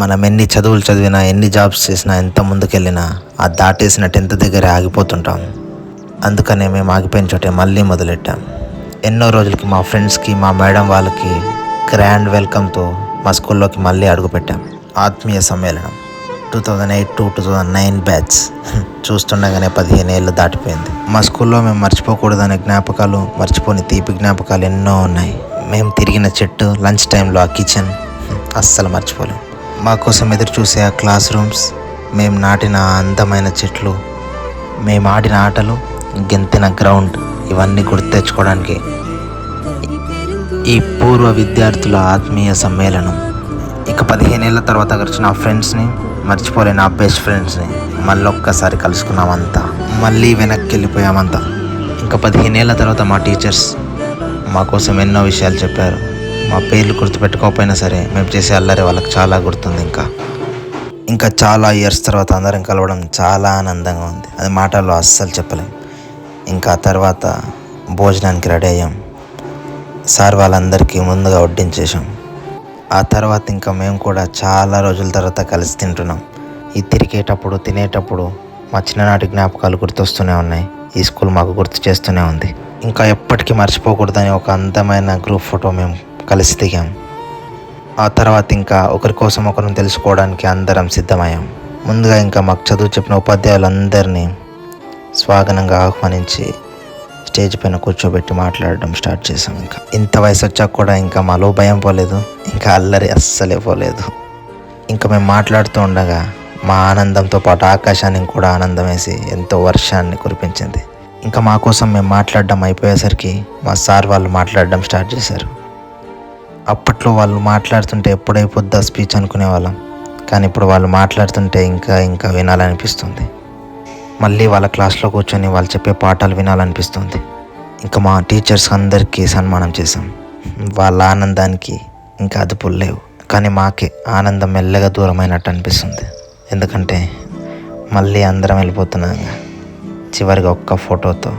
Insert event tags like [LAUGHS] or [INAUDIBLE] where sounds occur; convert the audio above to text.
మనం ఎన్ని చదువులు చదివినా ఎన్ని జాబ్స్ చేసినా ఎంత ముందుకెళ్ళినా ఆ దాటేసిన టెన్త్ దగ్గరే ఆగిపోతుంటాం. అందుకనే మేము ఆగిపోయిన చోటే మళ్ళీ మొదలెట్టాం. ఎన్నో రోజులకి మా ఫ్రెండ్స్కి మా మేడం వాళ్ళకి గ్రాండ్ వెల్కమ్తో మా స్కూల్లోకి మళ్ళీ అడుగుపెట్టాం. ఆత్మీయ సమ్మేళనం. Two thousand eight to two thousand nine batch చూస్తుండగానే పదిహేను ఏళ్ళు దాటిపోయింది. మా స్కూల్లో మేము మర్చిపోకూడదనే జ్ఞాపకాలు మర్చిపోని తీపి జ్ఞాపకాలు ఎన్నో ఉన్నాయి. మేము తిరిగిన చెట్టు లంచ్ టైంలో ఆ కిచెన్ [LAUGHS] అస్సలు మర్చిపోలేం. మా కోసం ఎదురు చూసే ఆ క్లాస్ రూమ్స్ మేము నాటిన అందమైన చెట్లు మేము ఆడిన ఆటలు గెంతిన గ్రౌండ్ ఇవన్నీ గుర్తు తెచ్చుకోవడానికి ఈ పూర్వ విద్యార్థుల ఆత్మీయ సమ్మేళనం. ఇక పదిహేనేళ్ళ తర్వాత కలిసిన నా ఫ్రెండ్స్ని మర్చిపోలేని ఆ బెస్ట్ ఫ్రెండ్స్ని మళ్ళీ ఒక్కసారి కలుసుకున్నామంతా. మళ్ళీ వెనక్కి వెళ్ళిపోయామంతా. ఇంకా పదిహేనేళ్ళ తర్వాత మా టీచర్స్ మా కోసం ఎన్నో విషయాలు చెప్పారు. మా పేర్లు గుర్తుపెట్టుకోకపోయినా సరే మేము చేసే అల్లరి వాళ్ళకి చాలా గుర్తుంది ఇంకా. ఇంకా చాలా ఇయర్స్ తర్వాత అందరం కలవడం చాలా ఆనందంగా ఉంది. అది మాటల్లో అస్సలు చెప్పలేం. ఇంకా తర్వాత భోజనానికి రెడీ అయ్యాం. సార్ వాళ్ళందరికీ ముందుగా వడ్డించేసాం ఆ తర్వాత ఇంకా మేము కూడా చాలా రోజుల తర్వాత కలిసి తింటున్నాం. ఈ తిరిగేటప్పుడు తినేటప్పుడు మా చిన్ననాటి జ్ఞాపకాలు గుర్తొస్తూనే ఉన్నాయి. ఈ స్కూల్ మాకు గుర్తు చేస్తూనే ఉంది. ఇంకా ఎప్పటికీ మర్చిపోకూడదని ఒక అందమైన గ్రూప్ ఫోటో మేము కలిసి దిగాం. ఆ తర్వాత ఇంకా ఒకరి కోసం ఒకరిని తెలుసుకోవడానికి అందరం సిద్ధమయ్యాం. ముందుగా ఇంకా మాకు చదువు చెప్పిన ఉపాధ్యాయులందరినీ స్వాగతంగా ఆహ్వానించి స్టేజ్ పైన కూర్చోబెట్టి మాట్లాడడం స్టార్ట్ చేసాం ఇంకా. ఇంత వయసు వచ్చాక కూడా ఇంకా మాలో భయం పోలేదు. ఇంకా అల్లరి అస్సలే పోలేదు. ఇంకా మేము మాట్లాడుతూ ఉండగా మా ఆనందంతో పాటు ఆకాశానికి కూడా ఆనందం వేసి ఎంతో వర్షాన్ని కురిపించింది. ఇంకా మా కోసం మేము మాట్లాడడం అయిపోయేసరికి మా సార్ వాళ్ళు మాట్లాడడం స్టార్ట్ చేశారు. అప్పట్లో వాళ్ళు మాట్లాడుతుంటే ఎప్పుడైపోద్దా స్పీచ్ అనుకునే వాళ్ళం కానీ ఇప్పుడు వాళ్ళు మాట్లాడుతుంటే ఇంకా ఇంకా వినాలనిపిస్తుంది. మళ్ళీ వాళ్ళ క్లాస్లో కూర్చొని వాళ్ళు చెప్పే పాఠాలు వినాలనిపిస్తుంది. ఇంకా మా టీచర్స్ అందరికీ సన్మానం చేశాం. వాళ్ళ ఆనందానికి ఇంకా అదుపులు లేవు. కానీ మాకే ఆనందం మెల్లగా దూరమైనట్టు అనిపిస్తుంది. ఎందుకంటే మళ్ళీ అందరం వెళ్ళిపోతున్నాం. చివరిగా ఒక్క ఫోటోతో